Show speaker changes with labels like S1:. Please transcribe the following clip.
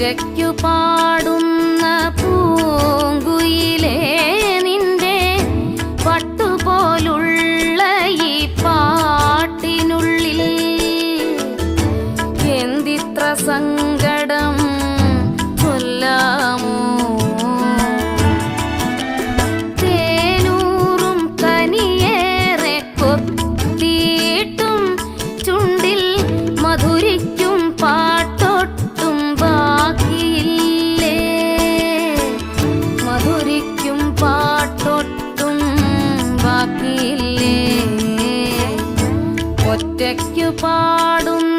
S1: ഒറ്റയ്ക്കു പാടുന്ന പൂങ്കുയിലേ നിന്റെ പട്ടുപോലുള്ള ഈ പാട്ടിനുള്ളിൽ എന്തിത്ര സങ്ക இசைக்கு பாடும்